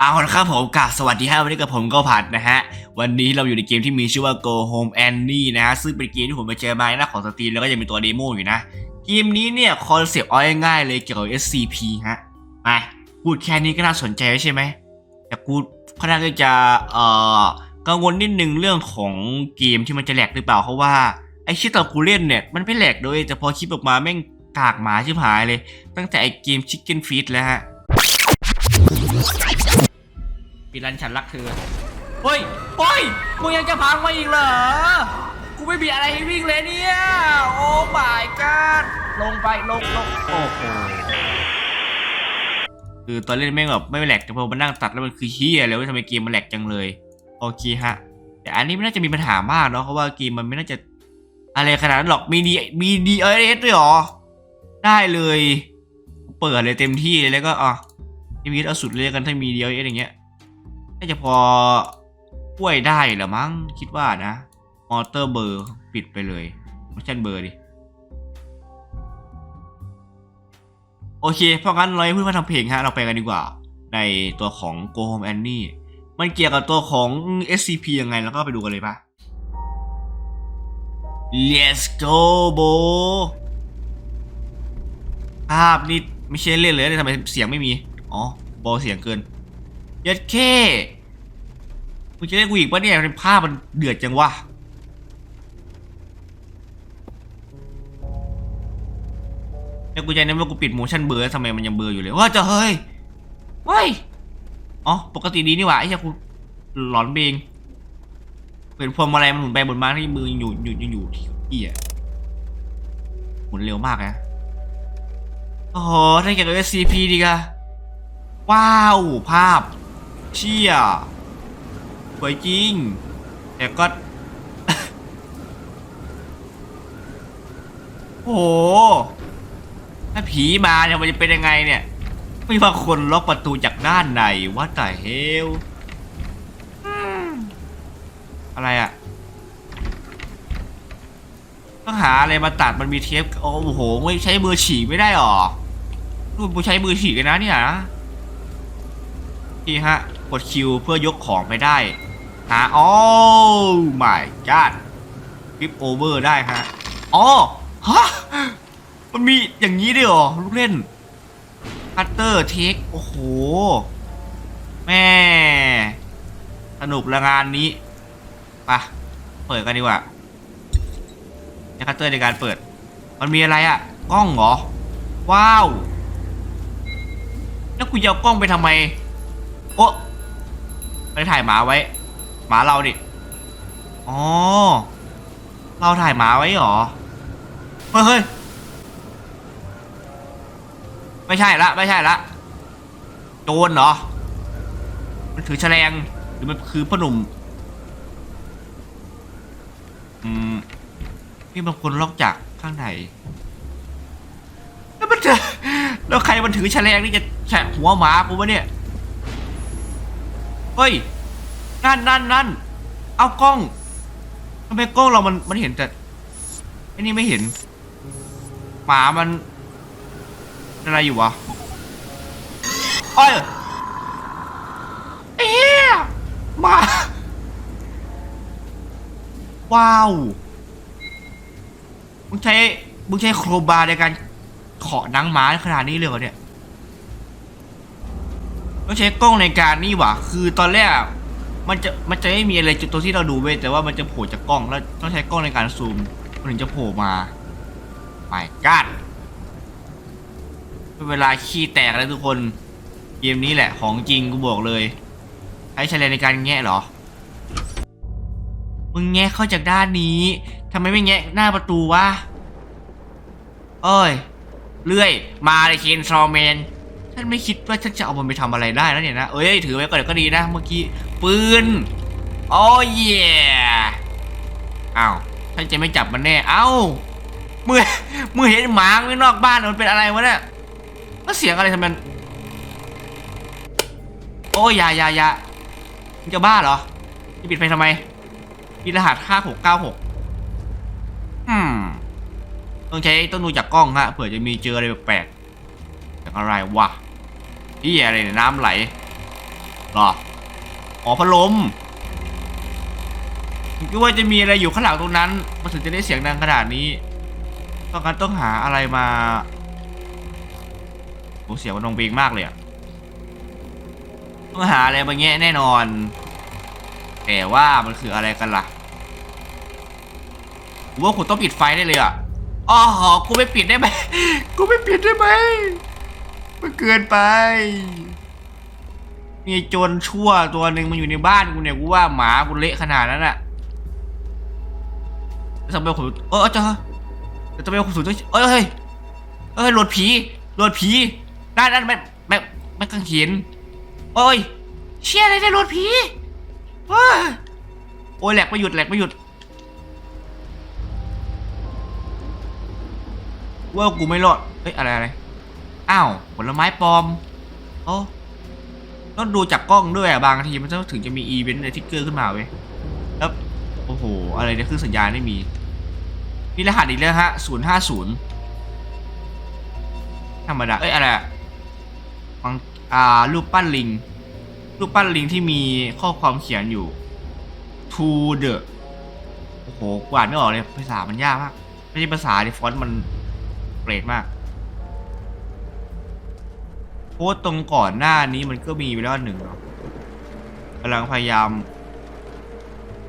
เอาละครับผมกราบสวัสดีครับวันนี้กับผมก็ผัดนะฮะ วันนี้เราอยู่ในเกมที่มีชื่อว่า Go Home Annie นะฮะ ซึ่งเป็นเกมที่ผมไปเจอมาในหน้าของสตรีมแล้วก็ยังมีตัวเดโมอยู่นะ เกมนี้เนี่ย คอนเซปต์เอาง่ายเลยเกี่ยวกับ SCP ฮะมาพูดแค่นี้ก็น่าสนใจใช่ไหม แต่กูค่อนข้างจะเอ่อกังวลนิดนึงเรื่องของเกมที่มันจะแหลกหรือเปล่าเพราะว่าไอชิตตอนกูเล่นเนี่ยมันไม่แหลกเลยแต่พอคลิปออกมาแม่งกากหมาชิบหายเลย ตั้งแต่ไอเกม Chicken Feed แล้วฮะีรันฉันรักเธอเฮ้ยเฮ้ยมึงยังจะพังมาอีกเหรอ กูไม่มีอะไรให้วิ่งเลยเนี่ย โอ้ my god ลงไปลงลงโอ้โหคือตอนเล่นแม่งแบบไม่แหลกแต่พอมานั่งตัดแล้วมันคือเฮียเลยว่าทำไมเกมมันแหลกจังเลย โอเคฮะ แต่อันนี้ไม่น่าจะมีปัญหามากเนาะเพราะว่าเกมมันไม่น่าจะอะไรขนาดนั้นหรอกมีดีมีดีเอสด้วยเหรอ ได้เลย เปิดเลยเต็มที่เลยแล้วก็อะทีวีเอาสุดเลยกันถ้ามีดีเอสอย่างเงี้ย น่าจะพอช่วยได้หรอมั้งคิดว่านะ มอเตอร์เบอร์ปิดไปเลยมอชั่นเบอร์ดิ โอเค เพราะงั้นเราไม่พูดว่าทำเพลงฮะ เราไปกันดีกว่า ในตัวของ Go Home Annie มันเกี่ยวกับตัวของ SCP ยังไง แล้วก็ไปดูกันเลยปะ Let's go bro ภาพนี่ไม่ใช่เล่นเลยทำไมเสียงไม่มี อ๋อ โบเสียงเกินยัดเข้ มึงจะเรียกกูอีกปะเนี่ยภาพมันเดือดจังวะแล้วกูใจนะว่ากูปิด motion blur แล้วทำไมมันยังเบลออยู่เลยว่าจะเฮ้ยเฮ้ยอ๋อปกติดีนี่หว่าไอ้เหี้ยกูหลอนเบงเป็นพวงมาลัยมันหมุนไปหมุนมาที่มือยังอยู่อยู่ยังอยู่ที่ที่อะหมุนเร็วมากนะโอ้โหถ้าเกี่ยวกับ SCP ดีกะว้าว ภาพ เชี่ย สวยจริง แต่ก็ โอ้โห ถ้าผีมาเนี่ยมันจะเป็นยังไงเนี่ย ไม่ว่าคนล็อกประตูจากด้านในว่าแต่เฮลอะไรอะต้องหาอะไรมาตัดมันมีเทปโอ้โห ไม่ใช้มือฉีกไม่ได้หรอรูปกูใช้มือฉีกเลยนะเนี่ยนะนี่ฮะ กดคิวเพื่อยกของไปได้ หาโอ้ my god คลิปโอเวอร์ได้ฮะอ๋อฮะมันมีอย่างนี้ด้วยเหรอ ลูกเล่นคัตเตอร์เทคโอ้โห แม่ สนุกละงานนี้ปะเปิดกันดีกว่าใช้คัตเตอร์ในการเปิด มันมีอะไรอะ่ะกล้องเหรอ ว้าว แล้วกูจะเอากล้องไปทำไม โอ้ไปถ่ายหมาไว้ หมาเราดิ อ๋อ เราถ่ายหมาไว้เหรอ เฮ้ยเฮ้ยไม่ใช่ละ ไม่ใช่ละ โจรเหรอ มันถือแฉลง หรือมันคือพ่อหนุ่ม อืมนี่มันคนล็อกจากข้างในแล้วมันจะแล้วใครมันถือแฉลงนี่จะแฉะหัวหมากูวะเนี่ย เฮ้ย นั่นนั่นนั่นเอากล้องทำไมกล้องเรามันมันเห็นแต่ไอ้นี่ไม่เห็นหมามันอะไรอยู่วะเอ้ยเอ๊ะมาว้าวมึงใช้มึงใช้โครบาในการขาะหนังหมาขนาดนี้เลยเหรอเนี่ยต้องใช้กล้องในการนี่หว่าคือตอนแรก มันจะมันจะไม่มีอะไรจุดตัวที่เราดูเว้ยแต่ว่ามันจะโผล่จากกล้องแล้วต้องใช้กล้องในการซูมมันถึงจะโผล่มาไม่กัดเวลาขี้แตกแล้วทุกคนเกมนี้แหละของจริงกูบอกเลยใช้แฉลงในการแงะเหรอ มึงแงะเข้าจากด้านนี้ทำไมไม่แงะหน้าประตูวะเอ้ย เลื่อย มาเลยเคนทรอแมน ฉันไม่คิดว่าฉันจะเอามันไปทำอะไรได้แล้วเนี่ยนะ เอ้ยถือไว้ก่อนก็ดีนะ เมื่อกี้ปืนโอ้ยเย่อ้าวฉันจะไม่จับมันแน่ เอ้ามือมือเห็นหมาไม่นอกบ้านมันเป็นอะไรวะเนี่ยแล้วเสียงอะไรทำไมมันโอ้ยยายายามึงจะบ้าเหรอจะปิดไฟทำไมมีรหัสห้าหกเก้าหกอืมต้องใช้ต้องดูจากกล้องฮะเผื่อจะมีเจออะไรแปลกจากอะไรวะ พี่อะไรเนี่ยน้ำไหลหรออ๋อพัดลมผมคิดว่าจะมีอะไรอยู่ข้างหลังตรงนั้นมันถึงจะได้เสียงดังขนาดนี้ต้องการต้องหาอะไรมาโอ้เสียงมันนองเบงมากเลยอะต้องหาอะไรมาแงะแน่นอน แต่ว่ามันคืออะไรกันล่ะว่าคุณต้องปิดไฟได้เลยอะอ๋อกูไม่ปิดได้ไหมกูไม่ปิดได้ไหม มันเกินไป มีโจรชั่วตัวหนึ่งมันอยู่ในบ้านกูเนี่ยกูว่าหมากูเละขนาดนั้นอะทำไมผมเออเจ้าทำไมผมสูงจังเอ้ยเฮ้ยเอ้ยหลดผีหลดผีนั่นนั่นไม่ไม่ไม่กังเขนโอ้ยเชี่ยอะไรเนี่ยหลดผีเฮ้ยโอ้ยแหลกไม่หยุดแหลกไม่หยุดว่ากูไม่รอดเฮ้ยอะไรอะไร อ้าวผลไม้ปลอมโอ้ต้องดูจากกล้องด้วยอะบางทีมันถึงจะมีอีเวนต์ในทิกเกอร์ขึ้นมาเว้ยแล้วโอ้โห อะไรเนี่ยคือสัญญาณไม่มีมีรหัสอีกแล้วฮะศูนย์ห้าศูนย์ธรรมดา เอ้ย อะไรอะฟังอ่า รูปปั้นลิง รูปปั้นลิงที่มีข้อความเขียนอยู่ to the โอ้โหกวาดไม่ออกเลย ภาษามันยากมาก ไม่ใช่ภาษาดิฟอนต์มันเกรดมาก พสต์ตรงก่อนหน้านี้มันก็มีไปแล้วหนึ่งเนาะกำลังพยายาม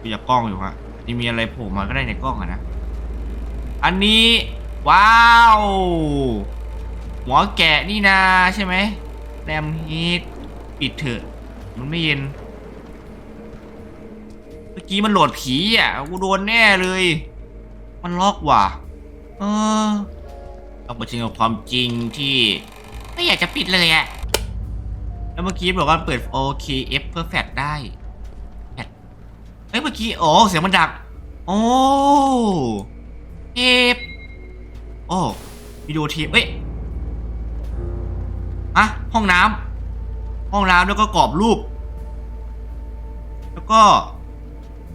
ดูจากกล้องอยู่ฮะนี่มีอะไรโผล่มาก็ได้ในกล้องอะนะ อันนี้ ว้าวหัวแกะนี่นาใช่ไหมแรมฮีทปิดเถอะ มันไม่เย็น เมื่อกี้มันโหลดผีอะ กูโดนแน่เลย มันล็อกว่ะ เออต้องมาจริงกับความจริงที่ ไม่อยากจะปิดเลยอะแล้วเมื่อกี้บอกว่าเปิด OKF เพื่อแฟลชได้แฟลชเฮ้ยเมื่อกี้โอ้เสียงมันดักโอ้เทปโอ้วิดีโอเทปเอ้ยอะห้องน้ำห้องน้ำแล้วก็กรอบรูป แล้วก็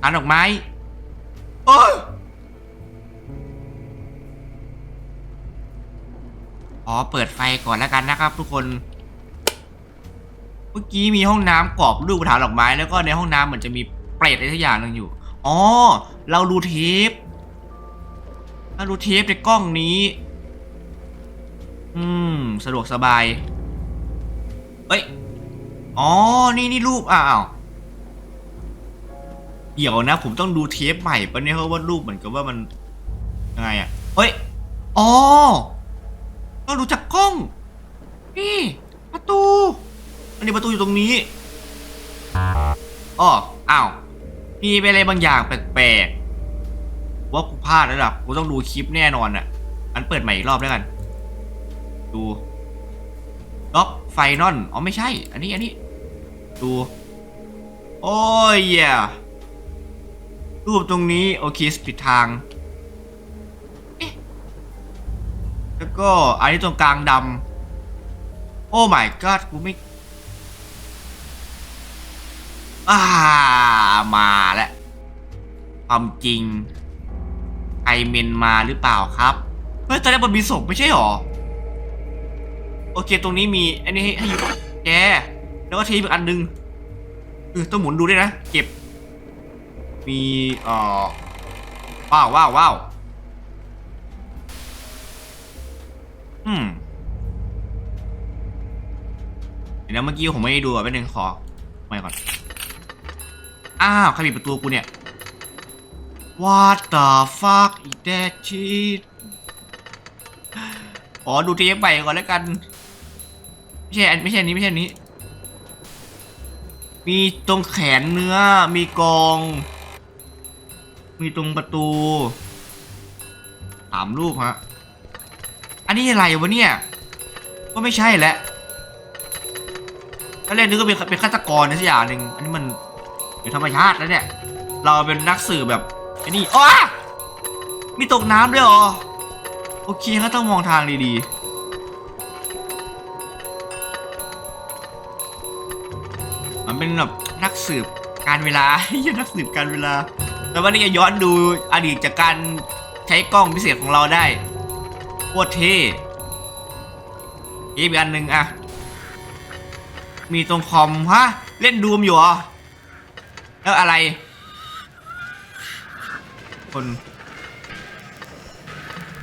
หาดอกไม้โอ้ย อ๋อ เปิดไฟก่อนแล้วกันนะครับ ทุกคน เมื่อกี้มีห้องน้ำกรอบรูปถางดอกไม้แล้วก็ในห้องน้ำเหมือนจะมีเปรตอะไรสักอย่างหนึงอยู่ อ๋อ เราดูเทปเราดูเทปในกล้องนี้ อืม สะดวกสบาย เอ้ย อ๋อ นี่นี่รูป อ้าวเดี๋ยวนะ ผมต้องดูเทปใหม่ปะเนี่ยเพราะว่ารูปเหมือนกับว่ามันยังไงอะเฮ้ย อ๋อ ต้องดูจากกล้อง นี่ประตู อันนี้ประตูอยู่ตรงนี้อ๋ออ้าวมีอะไรบางอย่างแปลกๆ ว่ากูพลาดแล้วล่ะกูต้องดูคลิปแน่นอนอะอันเปิดใหม่อีกรอบแล้วกัน ดูล็อกไฟนอลอ๋อไม่ใช่ อันนี้อันนี้ ดู โอ้ยหี้ยรูปตรงนี้ โอเค สปิดทาง แล้วก็อันนี้ตรงกลางดำโอ้ my god กูไม่อ่ามาแล้วความจริงไอเมนมาหรือเปล่าครับ เฮ้ย ตอนแรกมันมีศพไม่ใช่หรอ โอเค ตรงนี้มีอันนี้ให้อยู่แก แล้วก็ทีอีกอันหนึงเออต้องหมุนดูด้วยนะ เก็บ มีเอ่อว้าวว้าวว้าว อืมเดี๋ยวนะเมื่อกี้ผมไม่ได้ดูอะแป๊บนึงขอไม่ก่อน อ้าวใครปิดประตูกูเนี่ย What the fuck is that shit อ๋อ ดูเทปไปก่อนแล้วกัน ไม่ใช่อันไม่ใช่อันนี้ ไม่ใช่อันนี้ มีตรงแขนเนื้อ มีกอง มีตรงประตู สามลูกฮะ นนี้อะไรวะเนี่ย ก็ไม่ใช่แหละถ้าเล่นนึกก็เป็นเป็นฆาตกรในสักอย่างหนึ่งอันนี้มันเป็นธรรมชาติแล้วเนี่ย เราเป็นนักสืบแบบไอ้นี่อ้อมีตกน้ำด้วยเหรอโอเคก็ต้องมองทางดีๆ มันเป็นแบบนักสืบการเวลาเหี้ยนักสืบการเวลา แต่ว่านี่จะย้อนดูอดีตจากการใช้กล้องพิเศษของเราได้ คตรเท่อีกอันหนึ่งอะมีตรงคอมฮะ เล่นดูมอยู่เหรอ แล้วอะไร คน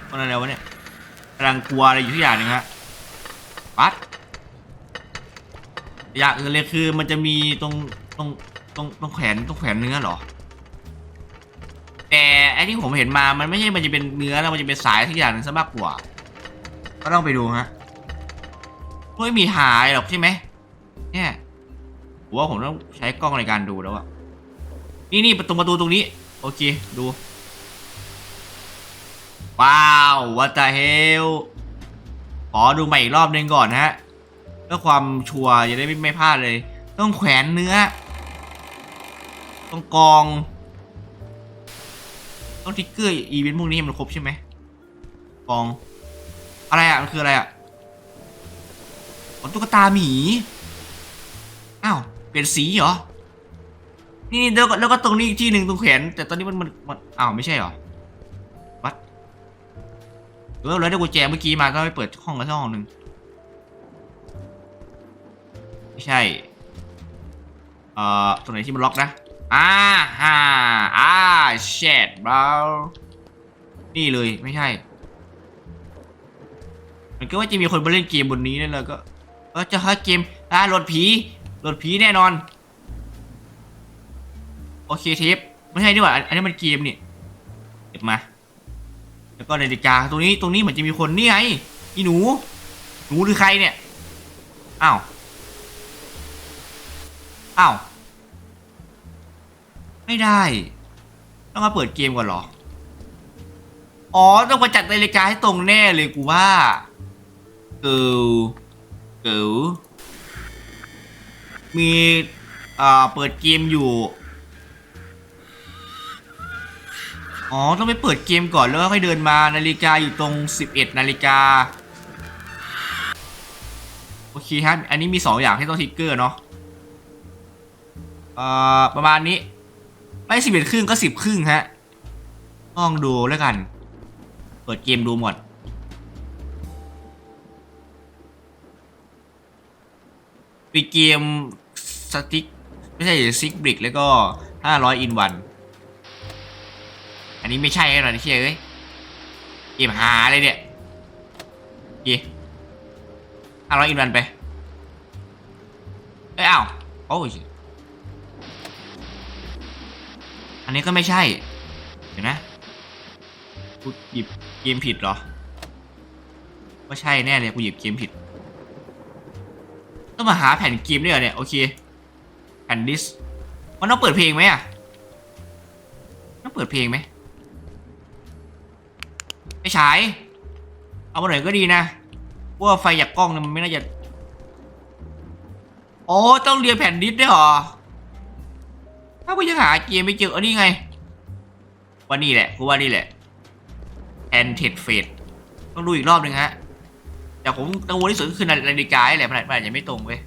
คนอะไรวะเนี่ยกำลังกลัวอะไรอยู่ที่อย่างหนึ่งฮะปัดอย่างอื่นเลยคือมันจะมีตรงตรงตรงตรงแขนตรงแขนเนื้อเหรอ แต่ไอ้ที่ผมเห็นมามันไม่ใช่มันจะเป็นเนื้อแล้วมันจะเป็นสายทุกอย่างหนึงซะมากกว่า ก็ต้องไปดูฮะไม่มีหายหรอกใช่ไหมเนี่ยผมว่าผมต้องใช้กล้องในการดูแล้วอะนี่นี่ประตูประตูตรงนี้ โอเค ดู ว้าววัตเฮลขอดูใหม่อีกรอบหนึงก่อนฮะเพื่อความชัวร์จะได้ไม่ไม่พลาดเลย ต้องแขวนเนื้อ ต้องกอง ต้องทิกเกอร์อีเวนต์พวกนี้มันครบใช่ไหมกอง อะไรอะ มันคืออะไรอะขนตุ๊กตาหมี อ้าว เปลี่ยนสีเหรอ นี่แล้วก็แล้วก็ตรงนี้อีกที่หนึ่งตรงแขน แต่ตอนนี้มันมันมันอ้าวไม่ใช่เหรอ วัดเออแล้วได้กุญแจเมื่อกี้มาก็ไปเปิดห้องละห้องหนึ่งไม่ใช่ เอ่อตรงไหนที่มันล็อกนะ อ่าฮ่าอ่าเช็ดบรานี่เลยไม่ใช่ มันก็ว่าจะมีคนมาเล่นเกมบนนี้นั่นแหละก็เออจะให้เกมอ่าโหลดผีโหลดผีแน่นอน โอเคเทปไม่ใช่ดีกว่าอันอันนี้มันเกมนี่เก็บมา แล้วก็นาฬิกาตรงนี้ตรงนี้เหมือนจะมีคนนี่ไงอีหนู หนูหรือใครเนี่ยอ้าวอ้าว ไม่ได้ ต้องมาเปิดเกมก่อนเหรอ อ๋อ ต้องมาจัดนาฬิกาให้ตรงแน่เลยกูว่าเกิลเกิลมีอ่าเปิดเกมอยู่ อ๋อ ต้องไปเปิดเกมก่อนแล้วค่อยเดินมานาฬิกาอยู่ตรง 11 นาฬิกา โอเคครับอันนี้มี 2 อย่างที่ต้องทิกเกอร์เนาะเอ่อประมาณนี้ ไม่สิบเอ็ดครึ่งก็สิบครึ่งฮะต้องดูแล้วกัน เปิดเกมดูหมดปีเกมสติ๊กไม่ใช่ซิกบริกแล้วก็ห้าร้อยอินวัน อันนี้ไม่ใช่หรอกนี่เชื่อเอ้ยเกมหาเลยเนี่ยเย่ห้าร้อยอินวันไป เอ้ยอ้าวโอ้ย นนี้ก็ไม่ใช่ เห็นไหมกูหยิบเกมผิดเหรอ ก็ใช่แน่เลยกูหยิบเกมผิด ต้องมาหาแผ่นเกมด้วยเหรอเนี่ย โอเค แผ่นดิส มันต้องเปิดเพลงไหมอะ ต้องเปิดเพลงไหมไม่ฉาย เอามาหน่อยก็ดีนะเพราะว่าไฟจากกล้องเนี่ยมันไม่น่าจะ โอ้ ต้องเรียนแผ่นดิสด้วยเหรอ ถ้ากูยังหาเกมไม่เจออันนี้ไงว่านี่แหละกูว่านี่แหละแอนเทดเฟดต้องดูอีกรอบหนึ่งฮะ แต่ผมกังวลที่สุดก็คือนาฬิกาแหละมันอาจมันอาจะไม่ตรงเว้ย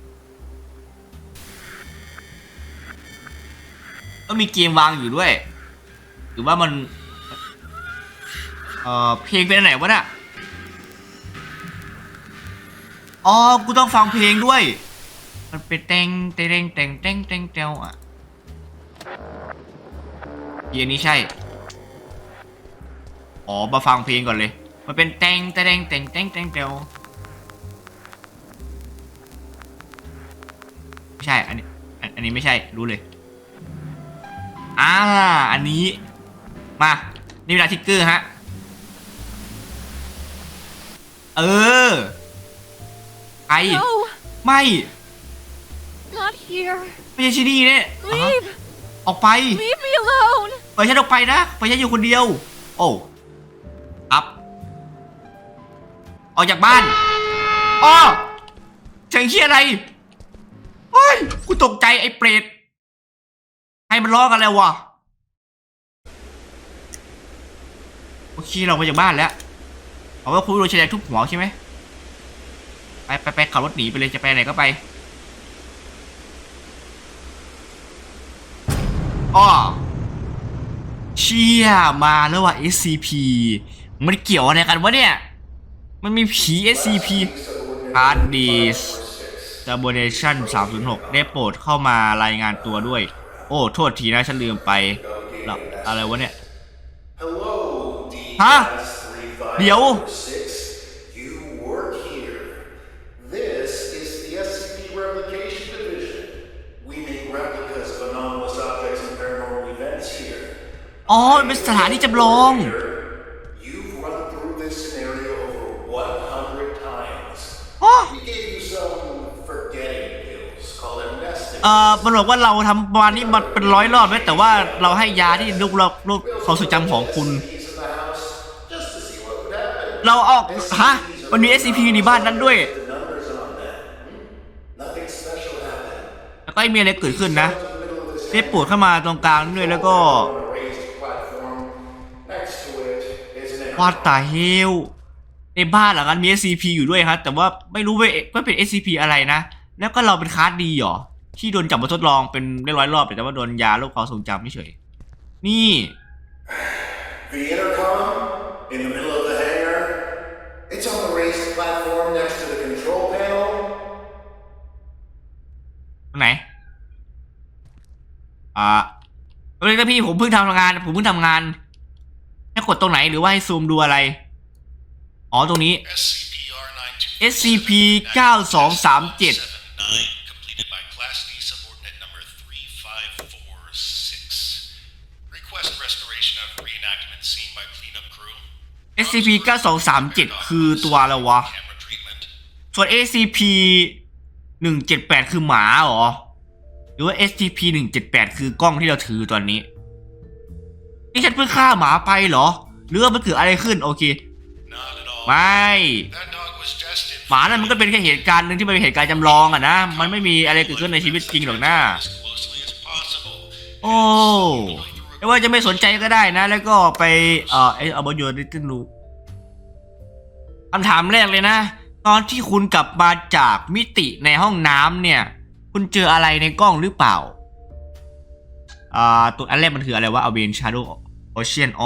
ก็มีเกมวางอยู่ด้วย หรือว่ามัน เอ่อ เพลงเป็นอันไหนวะน่ะอ๋อ กูต้องฟังเพลงด้วย มันเป็นเต็งเต็งเต็งเต็งเต็งเต็งอะ เกียร์นี้ใช่ อ๋อมาฟังเพลงก่อนเลย มันเป็นแตงแตงแตงแตงแตงเตวไม่ใช่ อันนี้อันอันนี้ไม่ใช่ รู้เลย อ่า อันนี้ มา นี่เวลาทิกเกอร์ฮะ เออ ไอ No, ไม่ not here. ไม่ใช่ที่นี่เนี่ยอะ Leave. ออกไป Leave me alone. ปล่อยฉันออกไปนะปล่อยฉันอยู่คนเดียว โอ้อัพออกจากบ้านอ้อเสียงเียอะไรเฮ้ยกูตกใจไอ้เปรตให้มันล้อกันแล้ววะโอเคเราไปจากบ้านแล้วเอาว่าคุณโดนแฉลงทุบหัวใช่ไหมไปไปไปขับรถหนีไปเลยจะไปไหนก็ไปอ้อ เชี่ยมาแล้วว่ะ SCP มันเกี่ยวอะไรกันวะเนี่ย มันมีผี SCP hard disk Subordination 306 ได้โปรดเข้ามารายงานตัวด้วย โอ้ โทษทีนะ ฉันลืมไปแล้วอะไรวะเนี่ย ฮะ เดี๋ยว You work here. This is the SCP Replication Division. We make replicas of anomalous objects and paranormal events here. อ๋อมันเป็นสถานที่จำลอง Here, you've run through this scenario over 100 times. อ๋อ We gave you some forgetting pills called amnestic. เอ่อมันบอกว่าเราทำประมาณนี้มันเป็นร้อยรอบแล้วแต่ว่าเราให้ยาที่ลุกเราลุกความทรงจำของคุณ SCPs in the house just to see what would happen. เราเอาฮะมันมี SCP อยู่ในบ้านนั้นด้วย The numbers on that. Hmm? Nothing special happened. แล้วก็ไม่มีอะไรเกิดขึ้นนะ To the middle of this ได้ปวดเข้ามาตรงกลางด้วยแล้วก็ on a raised platform. Next to it is an วาดตาเฮลในบ้านหลังนั้นมี SCP อยู่ด้วยครับแต่ว่าไม่รู้ว่าว่าเป็น SCP อะไรนะ แล้วก็เราเป็นคาร์ดดีเหรอ ที่โดนจับมาทดลองเป็นได้ร้อยรอบแต่ว่าโดนยาลบความทรงจำไม่เฉยนี่ The intercom in the middle of the hangar. It's on the raised platform next to the control panel. ตรงไหน อ่าเฮ้ยนะพี่ผมเพิ่งทำงาน ผมเพิ่งทำงานให้ กดตรงไหนหรือว่าให้ซูมดูอะไร อ๋อตรงนี้ SCP 9237 completed by Class D subordinate number 3546. Request restoration of reenactment scene by cleanup crew. SCP 9237คือตัวอะไรวะ Camera treatment. ส่วน SCP 178 คือหมาเหรอ หรือว่า SCP 178 คือกล้องที่เราถือตอนนี้ นี่ฉันเพิ่งฆ่าหมาไปเหรอ หรือว่ามันเกิดอะไรขึ้นโอเค Not at all. ไม่ That dog was just in หมานั่นมันก็เป็นแค่เหตุการณ์หนึ่งที่มันเป็นเหตุการณ์จำลองอะนะ มันไม่มีอะไรเกิดขึ้นในชีวิตจริงหรอกนะ as closely as possible. โอ้ไม่ว่าจะไม่สนใจก็ได้นะ แล้วก็ไป เอ่อไอเอาบโยนดิจิลูคำถามแรกเลยนะ ตอนที่คุณกลับมาจากมิติในห้องน้ำเนี่ย คุณเจออะไรในกล้องหรือเปล่าอ่าตัวอันแรกมันคืออะไรวะ a v e n Shadow Ocean โโอเชียนโอ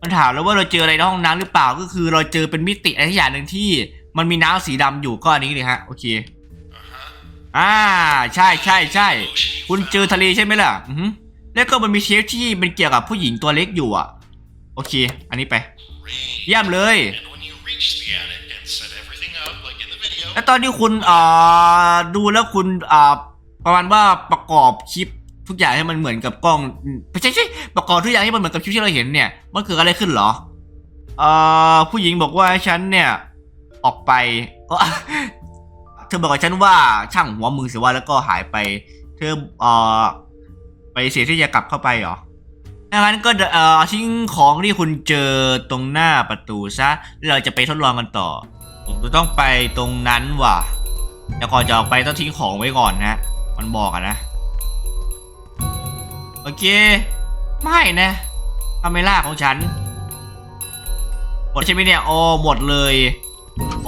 มันถามแล้วว่าเราเจออะไรในห้องน้ำหรือเปล่าก็คือเราเจอเป็นมิติอะไรที่อย่างหนึ่งที่ มันมีน้ำสีดำอยู่ก็อันนี้เลยฮะโอเคอ่าใช่ใช่ใช่คุณเจอทะเลใช่ไหมล่ะอือแล้วก็มันมีเชฟที่เป็นเกี่ยวกับผู้หญิงตัวเล็กอยู่อะ โอเค อันนี้ไปเยี่ยมเลย แล้วตอนที่คุณอ่าดูแล้วคุณอ่าประมาณว่าประกอบคลิป ทุกอย่างให้มันเหมือนกับกล้องไม่ใช่ใช่ประกอบทุกอย่างให้มันเหมือนกับคลิปที่เราเห็นเนี่ยมันเกิดอะไรขึ้นเหรอเอ่อผู้หญิงบอกว่าฉันเนี่ยออกไปเอ้อเธอบอกกับฉันว่าช่างหัวมือเสียว่าแล้วก็หายไป เธอเอ่อไปเสียที่จะกลับเข้าไปเหรอดังนั้นก็เอ่อทิ้งของที่คุณเจอตรงหน้าประตูซะเราจะไปทดลองกันต่อผมจะต้องไปตรงนั้นว่ะแต่ก่อนจะออกไปต้องทิ้งของไว้ก่อนนะ มันบอกอะนะ โอเค ไม่นะคาเมล่าของฉัน หมดใช่ไหมเนี่ยโอ้หมดเลย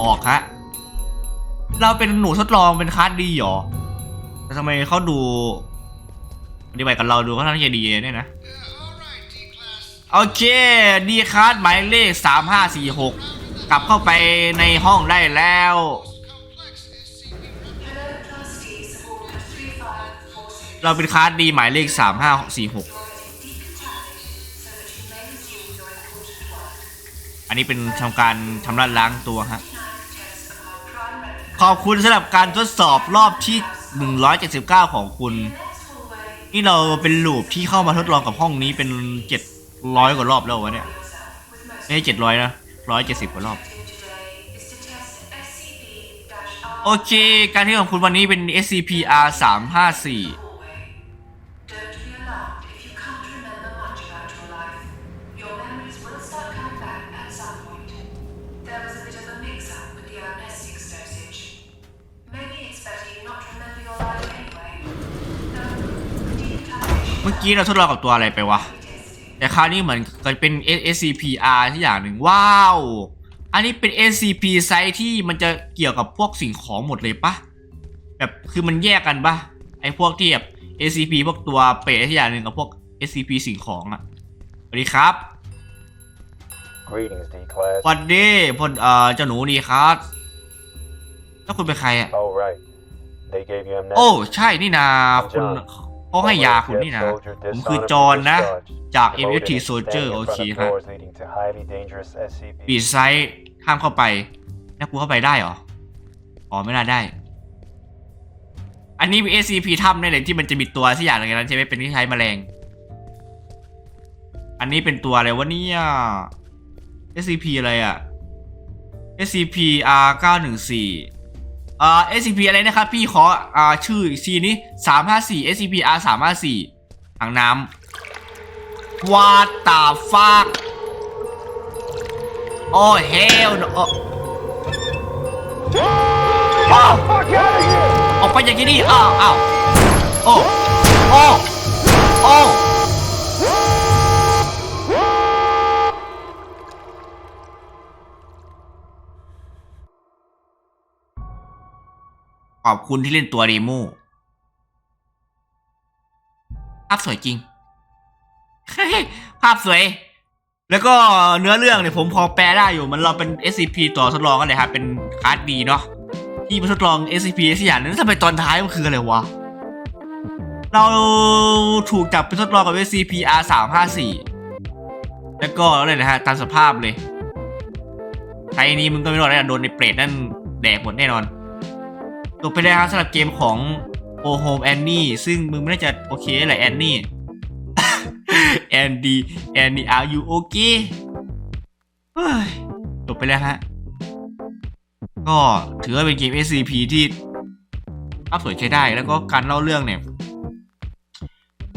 ออกฮะเราเป็นหนูทดลองเป็นคลาสดีเหรอแต่ทำไมเขาดูปฏิบัติกับเราดูเขาท่างจดีเนี่ยนะโอเคดีคาร์ดหมายเลข 3546 กลับเข้าไปในห้องได้แล้ว เราเป็นคลาร์ดีหมายเลขสามห้าสี่หกอันนี้เป็นทำการทำลายล้างตัวฮะ ขอบคุณสำหรับการทดสอบรอบที่ 179 ของคุณ นี่เราเป็นลูปที่เข้ามาทดลองกับห้องนี้เป็น 700 กว่ารอบแล้ววะเนี่ย ไม่ใช่700 นะ 170 กว่ารอบ โอเค การที่ของคุณวันนี้เป็น SCP-R354 เมื่อกี้เราทดลองกับตัวอะไรไปวะ testing. แต่คราวนี้เหมือนกันเป็น SCP-R ที่อย่างหนึ่งว้าว อันนี้เป็น SCP ไซต์ที่มันจะเกี่ยวกับพวกสิ่งของหมดเลยปะแบบคือมันแยกกันปะไอพวกที่แบบ SCP พวกตัวเปรตที่อย่างหนึ่งกับพวก SCP สิ่งของอะสวัสดีครับ Greetings, D-Class. สวัสดีพลเอ่อเจ้าหนูดีครับแล้วคุณเป็นใครอะ Oh, right. They gave you โอ้ amnesia. ใช่นี่นาคุณ เขาให้ยาคุณนี่นะผมคือจอห์นนะ จาก MFT Soldier โอเคฮะปีไซต์ห้ามเข้าไปแล้วกูเข้าไปได้เหรอ อ๋อไม่น่าได้ อันนี้มี SCP ถ้ำแน่เลยที่มันจะมีตัวสักอย่างหนึงในนั้นใช่ไหมเป็นที่ใช้แมลง อันนี้เป็นตัวอะไรวะเนี่ย SCP อะไรอะ SCP R 9 1 4 อ่า SCP อะไรนะครับพี่ขออ่าชื่ออีกทีนี้354 SCP R 354ถังน้ำ What the fuck โอ้ hell no โอ้ออกไปอย่างนี้ดิอ้าวอ้าวโอ้โอ้โอ้ ขอบคุณที่เล่นตัวเดโมภาพสวยจริง ภาพสวย แล้วก็เนื้อเรื่องเนี่ยผมพอแปลได้อยู่มันเราเป็น SCP ต่อทดลองกันเลยครับเป็นคลาสดีเนาะที่มาทดลอง SCP สักอย่างนั้นทำไมตอนท้ายมันคืออะไรวะ เราถูกจับไปทดลองกับ SCP R 3 5 4แล้วก็เลยนะฮะตามสภาพเลยใช้นี้มึงก็ไม่รอดแน่โดนในเปรตนั่นแดกหมดแน่นอน จบไปแล้วครับสำหรับเกมของ O Home Annie ซึ่งมึงไม่น่าจะโอเคแหละแอนนี่แอนดี้แอนนี่ are you okay เฮ้ยจบไปแล้วฮะ ก็ถือว่าเป็นเกม SCP ที่ภาพสวยใช้ได้แล้วก็การเล่าเรื่องเนี่ย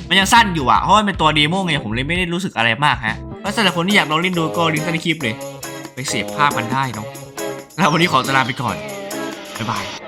มันยังสั้นอยู่อะ เพราะว่ามันเป็นตัวเดโมไงผมเลยไม่ได้รู้สึกอะไรมากฮะถ้าสำหรับคนที่อยากลองเล่นดูก็ลิงก์ใต้คลิปเลย ไปเสพภาพมันได้เนาะแล้ววันนี้ขอตลาไปก่อน บ๊ายบาย